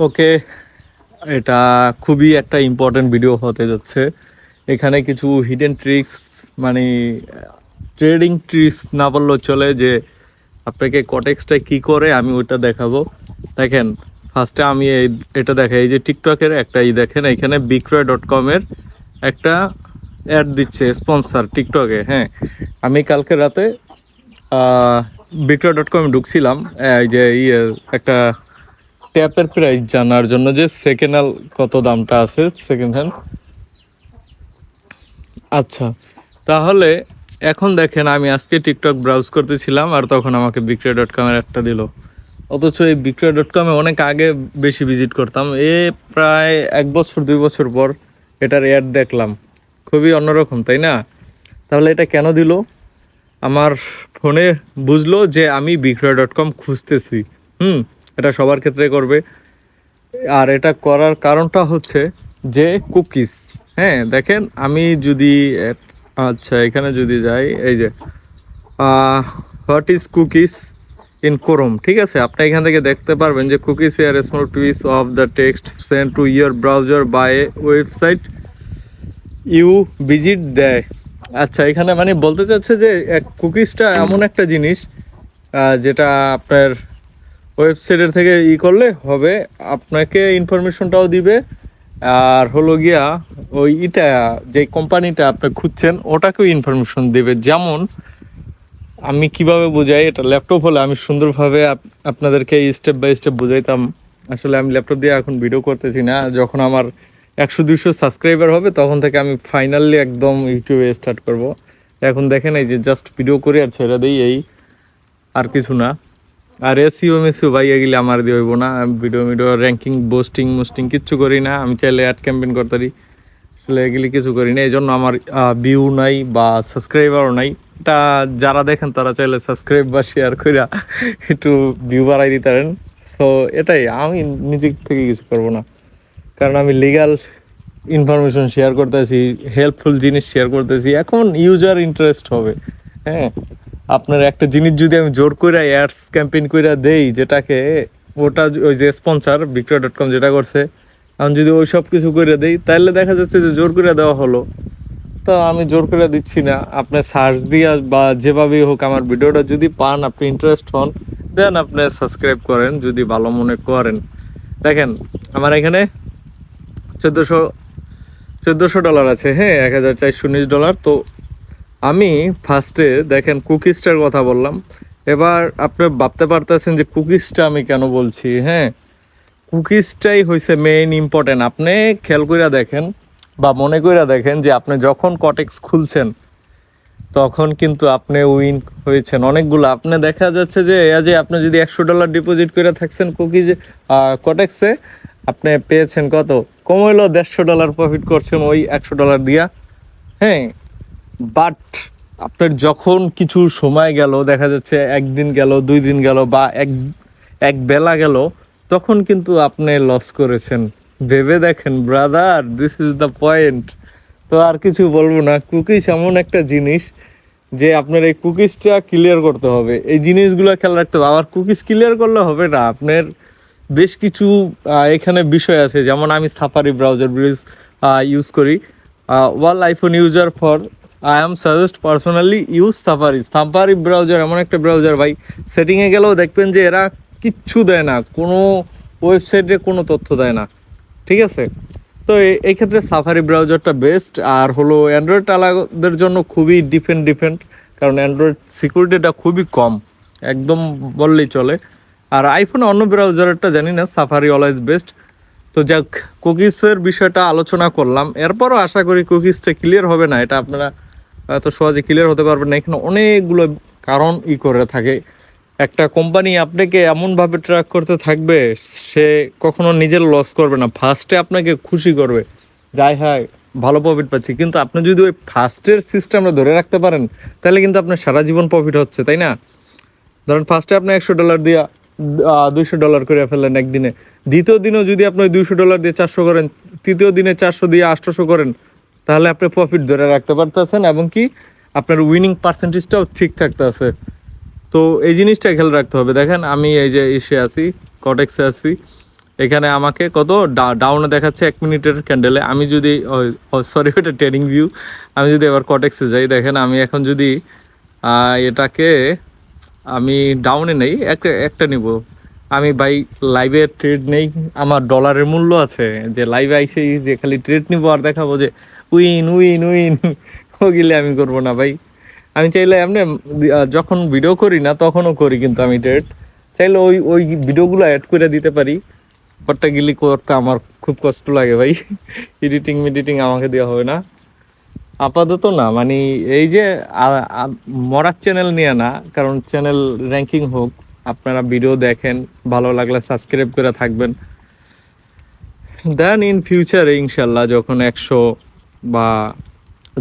ওকে, এটা খুবই একটা ইম্পর্টেন্ট ভিডিও হতে যাচ্ছে। এখানে কিছু হিডেন ট্রিক্স মানে ট্রেডিং ট্রিক্স না বললেও চলে যে আপনাকে কটেক্সটা কি করে, আমি ওটা দেখাবো। দেখেন ফার্স্টে আমি এই, এটা দেখাই, এই যে টিকটকের একটা ই দেখেন, এখানে বিক্রয় ডট কমের একটা অ্যাড দিচ্ছে স্পন্সার টিকটকে হ্যাঁ। আমি কালকে রাতে বিক্রয় ডট কমে ঢুকছিলাম, এই যে ইয়ে একটা ট্যাপের প্রাইস জানার জন্য যে সেকেন্ড হ্যান্ড কত দামটা আছে সেকেন্ড হ্যান্ড আচ্ছা তাহলে এখন দেখেন আমি আজকে টিকটক ব্রাউজ করতেছিলাম আর তখন আমাকে বিক্রয় ডট কমের একটা দিল। অথচ এই বিক্রয় ডট কমে অনেক আগে বেশি ভিজিট করতাম। এ প্রায় এক বছর, দুই বছর পর এটার অ্যাড দেখলাম। খুবই অন্যরকম, তাই না? তাহলে এটা কেন দিল? আমার ফোনে বুঝলো যে আমি বিক্রয় ডট কম খুঁজতেছি। হুম? এটা সবার ক্ষেত্রে করবে। আর এটা করার কারণটা হচ্ছে যে কুকিজ। হ্যাঁ দেখেন আমি যদি আচ্ছা এখানে যদি যাই, এই যে what is cookies in Quorum? ঠিক আছে, আপনি এখান থেকে দেখতে পারবেন যে কুকিজ এর small twice of the text send to your browser by website you visit দেয় আচ্ছা এখানে মানে বলতে চাচ্ছে যে কুকিজটা এমন একটা জিনিস যেটা আপনার ওয়েবসাইটের থেকে ই করলে হবে। আপনাকে ইনফরমেশনটাও দিবে। আর হলো গিয়া ওই ইটা, যে কোম্পানিটা আপনি খুঁজছেন, ওটাকেও ইনফরমেশন দেবে। যেমন আমি কীভাবে বোঝাই, এটা ল্যাপটপ হলে আমি সুন্দরভাবে আপনাদেরকে স্টেপ বাই স্টেপ বোঝাইতাম। আসলে আমি ল্যাপটপ দিয়ে এখন ভিডিও করতেছি না। যখন আমার একশো দুশো সাবস্ক্রাইবার হবে, তখন থেকে আমি ফাইনালি একদম ইউটিউবে স্টার্ট করব। এখন দেখেন এই যে জাস্ট ভিডিও করি আর ছেড়ে দিই এই। আর কিছু না। আর এসিও মেসিও ভাই, এগুলি আমার দিয়ে হইব না। ভিডিও ভিডিও র্যাঙ্কিং বোস্টিং মোস্টিং কিচ্ছু করি না। আমি চাইলে অ্যাড ক্যাম্পেন করতে পারি। আসলে এগুলি কিছু করি না। এই জন্য আমার ভিউ নাই বা সাবস্ক্রাইবারও নাই। এটা যারা দেখেন, তারা চাইলে সাবস্ক্রাইব বা শেয়ার করে একটু ভিউ বাড়াই দিতে পারেন। সো এটাই, আমি নিজের থেকে কিছু করব না। কারণ আমি লিগাল ইনফরমেশন শেয়ার করতেছি হেল্পফুল জিনিস শেয়ার করতেছি। এখন ইউজার ইন্টারেস্ট হবে হ্যাঁ? আপনার একটা জিনিস যদি আমি জোর করে অ্যাডস ক্যাম্পেইন করে দেই, যেটাকে ওটা ওই যে স্পন্সার বিক্রয় ডট কম যেটা করছে, আমি যদি ওই সব কিছু করে দেই তাহলে দেখা যাচ্ছে যে জোর করে দেওয়া হলো। তো আমি জোর করে দিচ্ছি না। আপনি সার্চ দিয়ে বা যেভাবেই হোক আমার ভিডিওটা যদি পান, আপনি ইন্টারেস্ট হন দেন আপনি সাবস্ক্রাইব করেন, যদি ভালো মনে করেন। দেখেন, আমার এখানে চোদ্দোশো চোদ্দোশো ডলার আছে হ্যাঁ এক হাজার চারশো উনিশ ডলার তো আমি ফার্স্টে দেখেন কুকিজটার কথা বললাম। এবার আপনি ভাবতে পারতেছেন যে কুকিজটা আমি কেন বলছি হ্যাঁ? কুকিজটাই হয়েছে মেইন ইম্পর্টেন্ট আপনি খেয়াল কইরা দেখেন বা মনে কইরা দেখেন যে আপনি যখন কটেক্স খুলছেন, তখন কিন্তু আপনি উইন হয়েছেন। অনেকগুলো, আপনি দেখা যাচ্ছে যে যে আপনি যদি একশো ডলার ডিপোজিট করে থাকছেন কুকিজ কটেক্সে আপনি পেয়েছেন কত? কমাইলো দেড়শো ডলার প্রফিট করছেন ওই একশো ডলার দিয়া। হ্যাঁ বাট আপনার যখন কিছু সময় গেল, দেখা যাচ্ছে একদিন গেল, দুই দিন গেল বা এক এক বেলা গেল, তখন কিন্তু আপনি লস করেছেন। ভেবে দেখেন brother this is the point তো আর কিছু বলব না। কুকিজ এমন একটা জিনিস যে আপনার এই কুকিজটা ক্লিয়ার করতে হবে। এই জিনিসগুলো খেয়াল রাখতে হবে। আবার কুকিজ ক্লিয়ার করলে হবে না। আপনার বেশ কিছু এখানে বিষয় আছে। যেমন আমি সাফারি ব্রাউজার ব্রিজ ইউজ করি। ওয়াল iPhone user for I am suggest personally use Safari Safari browser এমন একটা ব্রাউজার ভাই। সেটিংয়ে গেলেও দেখবেন যে এরা কিচ্ছু দেয় না। কোনো ওয়েবসাইটে কোনো তথ্য দেয় না। ঠিক আছে? তো এই ক্ষেত্রে সাফারি ব্রাউজারটা বেস্ট আর হলো অ্যান্ড্রয়েড আলাদের জন্য খুবই ডিফেন্ট ডিফেন্ট কারণ অ্যান্ড্রয়েড সিকিউরিটিটা খুবই কম। একদম বললেই চলে। আর আইফোনে অন্য ব্রাউজারটা জানি না সাফারি অলওয়েজ বেস্ট তো যাক কুকিজের বিষয়টা আলোচনা করলাম। এরপরও আশা করি কুকিজটা ক্লিয়ার হবে না। এটা আপনারা এত সহজে ক্লিয়ার হতে পারবেন না। এখানে অনেকগুলো কারণ ই করে থাকে। একটা কোম্পানি আপনাকে এমনভাবে ট্র্যাক করতে থাকবে, সে কখনো নিজের লস করবে না। ফার্স্টে আপনাকে খুশি করবে যাই হয়, ভালো প্রফিট পাচ্ছি। কিন্তু আপনি যদি ওই ফার্স্টের সিস্টেমটা ধরে রাখতে পারেন, তাহলে কিন্তু আপনার সারা জীবন প্রফিট হচ্ছে, তাই না? ধরেন ফার্স্টে আপনি একশো ডলার দিয়ে দুইশো ডলার করে ফেললেন একদিনে। দ্বিতীয় দিনেও যদি আপনি ওই দুইশো ডলার দিয়ে চারশো করেন, তৃতীয় দিনে চারশো দিয়ে আটশোশো করেন তাহলে আপনি প্রফিট ধরে রাখতে পারতেছেন এবং কি আপনার উইনিং পার্সেন্টেজটাও ঠিক থাকতে আছে তো এই জিনিসটা খেয়াল রাখতে হবে। দেখেন, আমি এই যে ইসে আছি কটেক্সে আছি, এখানে আমাকে কত? ডাউনে দেখাচ্ছে এক মিনিটের ক্যান্ডেলে আমি যদি সরি ওটা ট্রেডিং ভিউ আমি যদি এবার কটেক্সে যাই, দেখেন, আমি এখন যদি এটাকে আমি ডাউনে নেই একটা একটা নিব। আমি ভাই লাইভে ট্রেড নেই, আমার ডলারের মূল্য আছে। যে লাইভে আইসেই যে খালি ট্রেড নিবো আর দেখাবো যে উইন উইন উইন। ওগুলি আমি করব না ভাই। আমি চাইলে এমনি যখন ভিডিও করি না, তখনও করি কিন্তু আমি ডেট চাইলে ওই ওই ভিডিওগুলো অ্যাড করে দিতে পারি। পরটা গিলি করতে আমার খুব কষ্ট লাগে ভাই। এডিটিং মেডিটিং আমাকে দেওয়া হবে না। আপাতত না মানে এই যে মরার চ্যানেল নিয়ে না, কারণ চ্যানেল র্যাঙ্কিং হোক, আপনারা ভিডিও দেখেন, ভালো লাগলে সাবস্ক্রাইব করে থাকবেন। দেন ইন ফিউচারে ইনশাল্লাহ, যখন একশো বা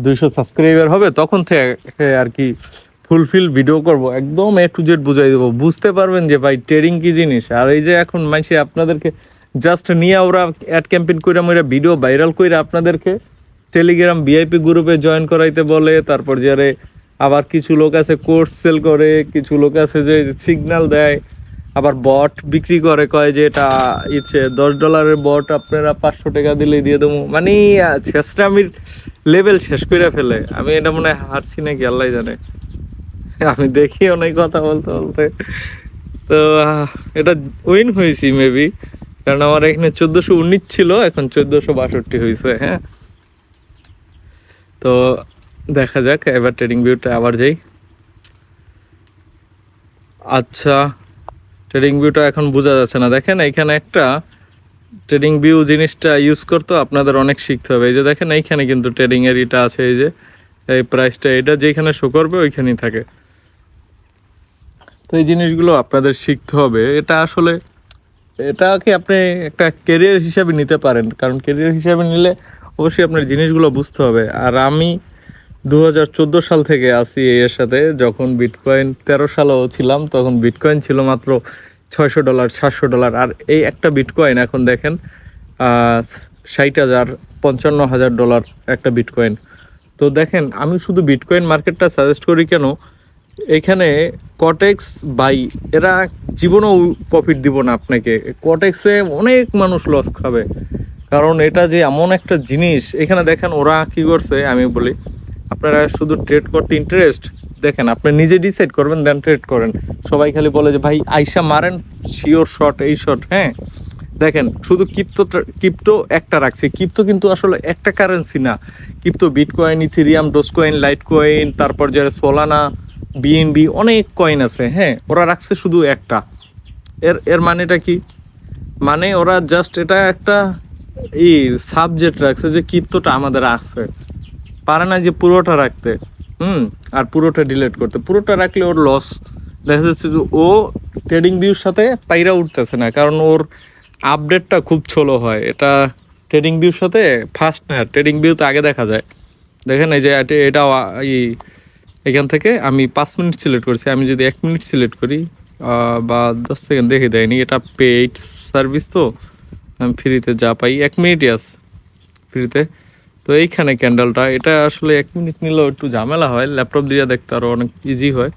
দুইশো সাবস্ক্রাইবার হবে, তখন থেকে আর কি ফুলফিল ভিডিও করব। একদম এ টু জেড বুঝাই দেবো। বুঝতে পারবেন যে ভাই ট্রেডিং কি জিনিস? আর এই যে এখন মানুষে আপনাদেরকে জাস্ট নিয়ে ওরা অ্যাড ক্যাম্পেইন করে মোরা ভিডিও ভাইরাল করে আপনাদেরকে টেলিগ্রাম ভিআইপি গ্রুপে জয়েন করাইতে বলে, তারপর যারে আবার কিছু লোক আছে কোর্স সেল করে, কিছু লোক আছে যে সিগন্যাল দেয় আবার বট বিক্রি করে, কয় যে এটা ইচ্ছে, দশ ডলারের বট আপনারা পাঁচশো টাকা দিলে দিয়ে দেবো। মানে শেষরামির লেভেল শেষ করে ফেলে। আমি এটা মনে হয় হারছি নাকি, আল্লাহ জানে। আমি দেখি অনেক কথা বলতে বলতে। তো এটা উইন হয়েছি মেবি কারণ আমার এখানে চোদ্দোশো উনিশ ছিল, এখন চোদ্দোশো বাষট্টি হয়েছে হ্যাঁ। তো, দেখা যাক, এবার ট্রেডিং ভিউটা আবার যাই। আচ্ছা। ট্রেডিং ভিউটা এখন বোঝা যাচ্ছে না। দেখেন এখানে একটা ট্রেডিং ভিউ জিনিসটা ইউজ করতে আপনাদের অনেক শিখতে হবে। এই যে দেখেন এইখানে কিন্তু ট্রেডিং এর এটা আছে, এই যে এই প্রাইসটা এটা যেখানে শো করবে ওইখানেই থাকে। তো এই জিনিসগুলো আপনাদের শিখতে হবে। এটা আসলে এটাকে আপনি একটা কেরিয়ার হিসাবে নিতে পারেন? কারণ কেরিয়ার হিসাবে নিলে অবশ্যই আপনার জিনিসগুলো বুঝতে হবে। আর আমি দু হাজার চোদ্দ সাল থেকে আছি এর সাথে। যখন বিটকয়েন তেরো সালেও ছিলাম, তখন বিটকয়েন ছিল মাত্র ছয়শো ডলার, সাতশো ডলার। আর এই একটা বিটকয়েন এখন দেখেন ষাট হাজার, পঞ্চান্ন হাজার ডলার একটা বিটকয়েন তো দেখেন, আমি শুধু বিটকয়েন মার্কেটটা সাজেস্ট করি কেন? এখানে কটেক্স বাই এরা জীবনেও প্রফিট দিব না আপনাকে। কটেক্সে অনেক মানুষ লস খাবে। কারণ এটা যে এমন একটা জিনিস, এখানে দেখেন ওরা কি করছে, আমি বলি আপনারা শুধু ট্রেড করতে ইন্টারেস্ট দেখেন আপনি নিজে ডিসাইড করবেন দেন ট্রেড করেন। সবাই খালি বলে যে, ভাই, আইসা মারেন শিওর শট এই শট হ্যাঁ? দেখেন, শুধু কিপ্তো কিপ্টো একটা রাখছে। কিপ্তো কিন্তু আসলে একটা কারেন্সি না। Crypto bitcoin ethereum dogecoin litecoin তারপর যারা সোলানা বিএনবি অনেক কয়েন আছে হ্যাঁ? ওরা রাখছে শুধু একটা। এর এর মানেটা কি? মানে ওরা জাস্ট এটা একটা ই সাবজেক্ট রাখছে যে কিপ্তোটা আমাদের আছে। পারে না যে পুরোটা রাখতে। হুম, আর পুরোটা ডিলিট করতে। পুরোটা রাখলে ওর লস দেখা যাচ্ছে যে ও ট্রেডিং ভিউর সাথে পাইরা উঠতেছে না, কারণ ওর আপডেটটা খুব ছোলো হয়। এটা ট্রেডিং ভিউর সাথে ফার্স্ট না ট্রেডিং ভিউ তো আগে দেখা যায়। দেখেন এই যে এটি- এটা ই, এখান থেকে আমি পাঁচ মিনিট সিলেক্ট করছি। আমি যদি এক মিনিট সিলেক্ট করি বা দশ সেকেন্ড দেখে দেয়নি, এটা পেইড সার্ভিস তো। আমি ফ্রিতে যা পাই, এক মিনিটই আস ফ্রিতে তো এইখানে ক্যান্ডেলটা, এটা আসলে এক মিনিট নিলেও একটু ঝামেলা হয় ল্যাপটপ দিয়ে দেখতে আরও অনেক ইজি হয়।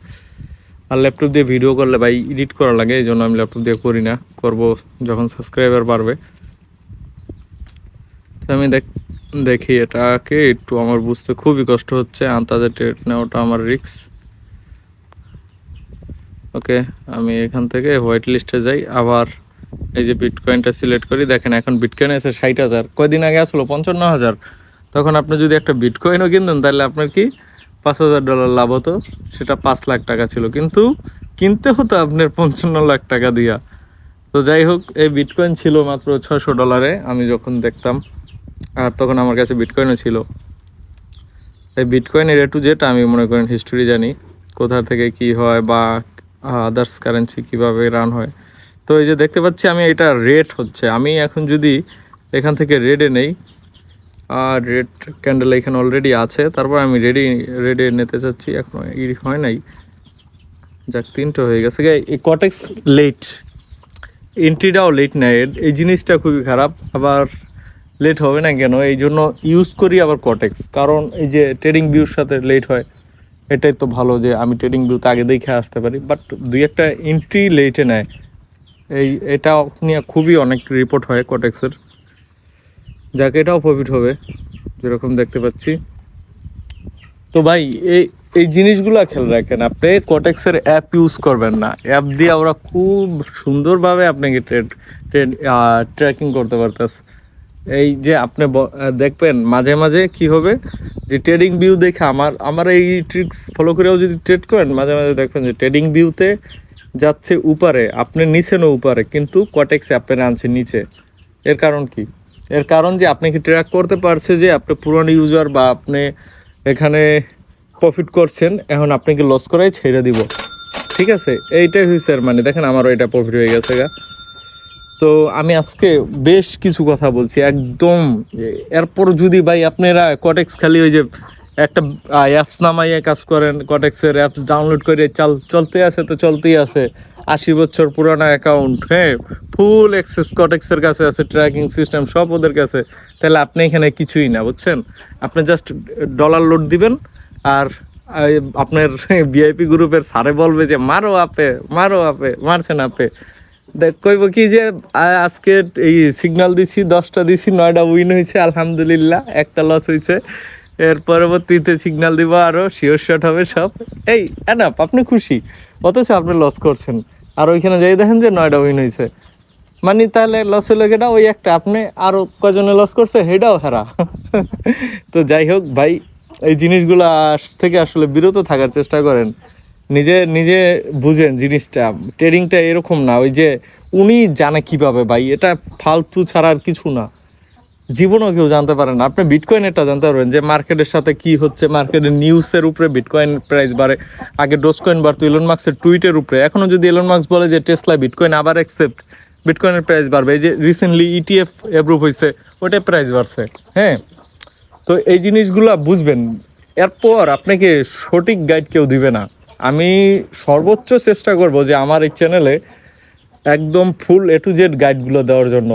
আর ল্যাপটপ দিয়ে ভিডিও করলে ভাই এডিট করা লাগে, এই জন্য আমি ল্যাপটপ দিয়ে করি না, করব যখন সাবস্ক্রাইবার বাড়বে। তো আমি দেখ, দেখি এটাকে একটু আমার বুঝতে খুবই কষ্ট হচ্ছে আন্তাজে ট্রেড নেওয়াটা আমার রিক্স ওকে, আমি এখান থেকে হোয়াইট লিস্টে যাই, আবার এই যে বিটকয়েনটা সিলেক্ট করি, দেখেন এখন বিটকয়েন আছে ষাট হাজার। কয়দিন আগে আসলো? পঞ্চান্ন হাজার। তখন আপনি যদি একটা বিটকয়েনও কিনতেন, তাহলে আপনার কি পাঁচ হাজার ডলার লাভ হতো? সেটা পাঁচ লাখ টাকা ছিল। কিন্তু কিনতে হতো আপনার পঞ্চান্ন লাখ টাকা দিয়া। তো যাই হোক, এই বিটকয়েন ছিল মাত্র ছশো ডলারে, আমি যখন দেখতাম। আর তখন আমার কাছে বিটকয়েনও ছিল। এই বিটকয়েনের এ টু জেড আমি মনে করেন হিস্টোরি জানি। কোথা থেকে কি হয় বা আদার্স কারেন্সি কীভাবে রান হয়। তো এই যে দেখতে পাচ্ছি, আমি এটা রেট হচ্ছে। আমি এখন যদি এখান থেকে রেডে নেই আর রেড ক্যান্ডেল এখানে অলরেডি আছে। তারপর আমি রেডি রেডে নিতে চাচ্ছি। এখন ই হয় নাই। যাক, তিনটে হয়ে গেছে। এই কটেক্স লেট এন্ট্রিটাও লেট নেয়। এই জিনিসটা খুবই খারাপ। আবার লেট হবে না কেন? এই জন্য ইউজ করি আবার কটেক্স কারণ এই যে ট্রেডিং ভিউর সাথে লেট হয়। এটাই তো ভালো যে আমি ট্রেডিং ভিউতে আগে দেখে আসতে পারি। বাট দুই একটা এন্ট্রি লেটে নেয়। এই, এটা নিয়ে খুবই অনেক রিপোর্ট হয় কটেক্সের যাকে, এটাও প্রফিট হবে, যেরকম দেখতে পাচ্ছি। তো ভাই, এই এই জিনিসগুলো খেয়াল রাখেন, আপনি কটেক্সের অ্যাপ ইউজ করবেন না। অ্যাপ দিয়ে আমরা খুব সুন্দরভাবে আপনাকে ট্রেড ট্রেড ট্র্যাকিং করতে পারতেছে। এই যে আপনি দেখবেন, মাঝে মাঝে কি হবে, যে ট্রেডিং ভিউ দেখে আমার আমার এই ট্রিক্স ফলো করেও যদি ট্রেড করেন, মাঝে মাঝে দেখবেন যে ট্রেডিং ভিউতে যাচ্ছে উপরে, আপনি নিচে না উপরে, কিন্তু কটেক্সে আপনার আনছে নিচে। এর কারণ কি? এর কারণ যে আপনি কি ট্র্যাক করতে পারছে যে আপনি পুরনো ইউজার বা আপনি এখানে প্রফিট করছেন, এখন আপনাকে লস করাই ছেড়ে দিব। ঠিক আছে? এইটাই হয়েছে আর মানে দেখেন আমারও এটা প্রফিট হয়ে গেছে গা। তো আমি আজকে বেশ কিছু কথা বলছি, একদম, এরপর যদি ভাই আপনারা কটেক্স খালি ওই যে একটা অ্যাপস নামাইয়ে কাজ করেন কটেক্সের অ্যাপস ডাউনলোড করে, চাল চলতে আছে তো চলতেই আছে। আশি বছর পুরানো অ্যাকাউন্ট হ্যাঁ ফুল এক্সেস কটেক্সের কাছে আছে ট্র্যাকিং সিস্টেম সব ওদের কাছে। তাহলে আপনি এখানে কিছুই না, বুঝছেন? আপনি জাস্ট ডলার লোড দিবেন আর আপনার ভিআইপি গ্রুপের স্যারে বলবে যে, মারো আপে মারো আপে মারছেন আপে। দেখ কইব কি যে আজকে এই সিগনাল দিছি, দশটা দিছি, নয়টা উইন হয়েছে আলহামদুলিল্লাহ, একটা লস হয়েছে এর পরবর্তীতে সিগনাল দিব আরও শিওর শট হবে সব। এই এনাপ আপনি খুশি। অথচ আপনি লস করছেন। আর ওইখানে যাই দেখেন যে নয়টা উইন হয়েছে মানে তাহলে লস হলো সেটা ওই একটা আপনি আরও কজনে লস করছে সেটাও হারা। তো যাই হোক ভাই, এই জিনিসগুলো থেকে আসলে বিরত থাকার চেষ্টা করেন। নিজে নিজে বুঝেন জিনিসটা। ট্রেডিংটা এরকম না। ওই যে উনি জানে কীভাবে ভাই, এটা ফালতু ছাড়া আর কিছু না। জীবনেও কেউ জানতে পারে না। আপনি বিটকয়েনেরটা জানতে পারবেন যে মার্কেটের সাথে কি হচ্ছে মার্কেটের নিউজের উপরে বিটকয়েন প্রাইস বাড়ে। আগে ডোজকয়েন বাড়তো ইলন মার্কসের টুইটের উপরে। এখনও যদি ইলন মার্কস বলে যে টেসলা বিটকয়েন আবার অ্যাকসেপ্ট বিটকয়েনের প্রাইস বাড়বে। এই যে রিসেন্টলি ইটিএফ অ্যাপ্রুভ হয়েছে, ওটাই প্রাইস বাড়ছে। হ্যাঁ? তো এই জিনিসগুলো বুঝবেন। এরপর আপনাকে সঠিক গাইড কেউ দিবে না। আমি সর্বোচ্চ চেষ্টা করব যে আমার এই চ্যানেলে একদম ফুল এ টু জেড গাইডগুলো দেওয়ার জন্য।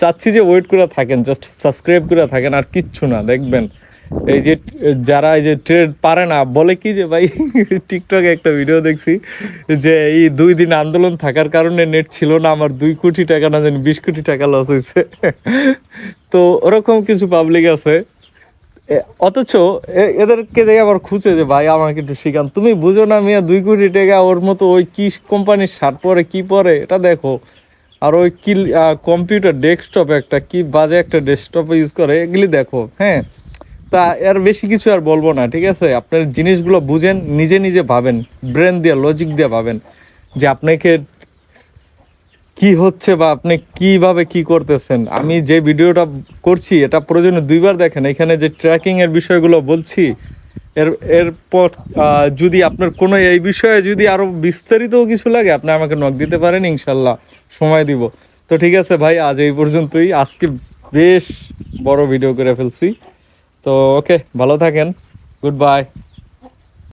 চাচ্ছি যে ওয়েট করে থাকেন জাস্ট সাবস্ক্রাইব করে থাকেন, আর কিচ্ছু না, দেখবেন। এই যে, যারা এই যে ট্রেড পারে না, বলে কি যে ভাই টিকটকে একটা ভিডিও দেখছি, যে এই দুই দিন আন্দোলন থাকার কারণে নেট ছিল না, আমার দুই কোটি টাকা না জানি, বিশ কোটি টাকা লস হয়েছে। তো ওরকম কিছু পাবলিক আছে। অথচ এদেরকে দেখে আবার খুঁজে যে, ভাই, আমাকে একটু শিখান। তুমি বুঝো না মিয়া, দুই কোটি টাকা ওর মতো ওই কি কোম্পানির শার্ট পরে, কি পরে? এটা দেখো। আর ওই কি কম্পিউটার ডেস্কটপ একটা, কি বাজে একটা ডেস্কটপ ইউজ করে, এগুলি দেখো হ্যাঁ? তা এর বেশি কিছু আর বলব না, ঠিক আছে? আপনার জিনিসগুলো বুঝেন, নিজে নিজে ভাবেন ব্রেন দিয়ে লজিক দিয়ে ভাবেন যে আপনাকে কি হচ্ছে বা আপনি কীভাবে কি করতেছেন। আমি যে ভিডিওটা করছি, এটা প্রয়োজনে দুইবার দেখেন, এখানে যে ট্র্যাকিং এর বিষয়গুলো বলছি এর এরপর যদি আপনার কোনো এই বিষয়ে যদি আরও বিস্তারিত কিছু লাগে, আপনি আমাকে নখ দিতে পারেন, ইনশাল্লাহ সময় দিব। তো ঠিক আছে ভাই, আজ এই পর্যন্তই। আজকে বেশ বড় ভিডিও করে ফেলছি। তো ওকে ভালো থাকেন। Good bye